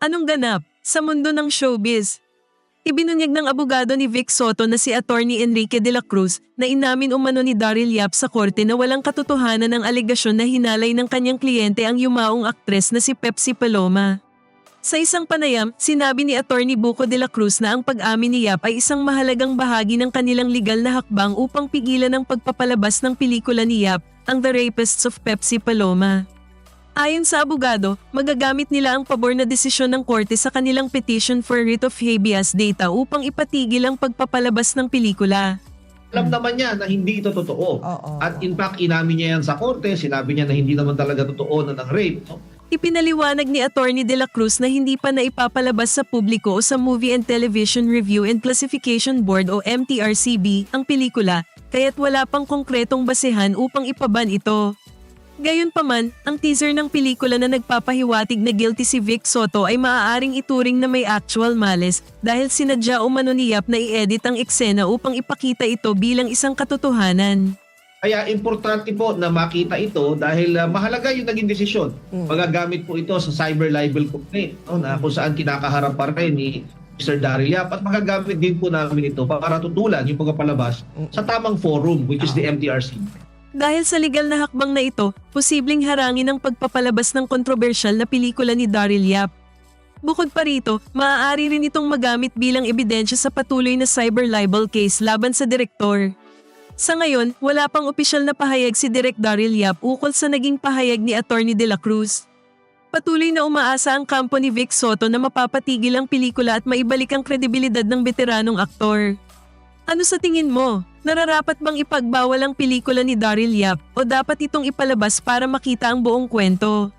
Anong ganap sa mundo ng showbiz? Ibinunyag ng abogado ni Vic Soto na si Attorney Enrique de la Cruz na inamin umano ni Daryl Yap sa korte na walang katotohanan ng alegasyon na hinalay ng kanyang kliyente ang yumaong aktres na si Pepsi Paloma. Sa isang panayam, sinabi ni Attorney Buco de la Cruz na ang pag-amin ni Yap ay isang mahalagang bahagi ng kanilang legal na hakbang upang pigilan ang pagpapalabas ng pelikula ni Yap, ang The Rapists of Pepsi Paloma. Ayon sa abogado, magagamit nila ang pabor na desisyon ng korte sa kanilang petition for writ of habeas data upang ipatigil ang pagpapalabas ng pelikula. Alam naman niya na hindi ito totoo. Oo. At in fact, inamin niya yan sa korte. Sinabi niya na hindi naman talaga totoo na ng rape. No? Ipinaliwanag ni Attorney De La Cruz na hindi pa na ipapalabas sa publiko o sa Movie and Television Review and Classification Board o MTRCB ang pelikula, kaya't wala pang konkretong basehan upang ipaban ito. Gayunpaman, ang teaser ng pelikula na nagpapahiwatig na guilty si Vic Soto ay maaaring ituring na may actual malice dahil sinadya umano ni Yap na i-edit ang eksena upang ipakita ito bilang isang katotohanan. Kaya importante po na makita ito dahil ah, mahalaga yung naging desisyon. Magagamit po ito sa cyber libel complaint no, na kung saan kinakaharap pa rin ni Mr. Daryl Yap at magagamit din po namin ito para tutulan yung pagpapalabas sa tamang forum which is the MTRC. Dahil sa legal na hakbang na ito, posibleng harangin ang pagpapalabas ng kontrobersyal na pelikula ni Daryl Yap. Bukod pa rito, maaari rin itong magamit bilang ebidensya sa patuloy na cyber libel case laban sa direktor. Sa ngayon, wala pang opisyal na pahayag si Direk Daryl Yap ukol sa naging pahayag ni Attorney De La Cruz. Patuloy na umaasa ang kampo ni Vic Soto na mapapatigil ang pelikula at maibalik ang kredibilidad ng veteranong aktor. Ano sa tingin mo? Nararapat bang ipagbawal ang pelikula ni Daryl Yap o dapat itong ipalabas para makita ang buong kwento?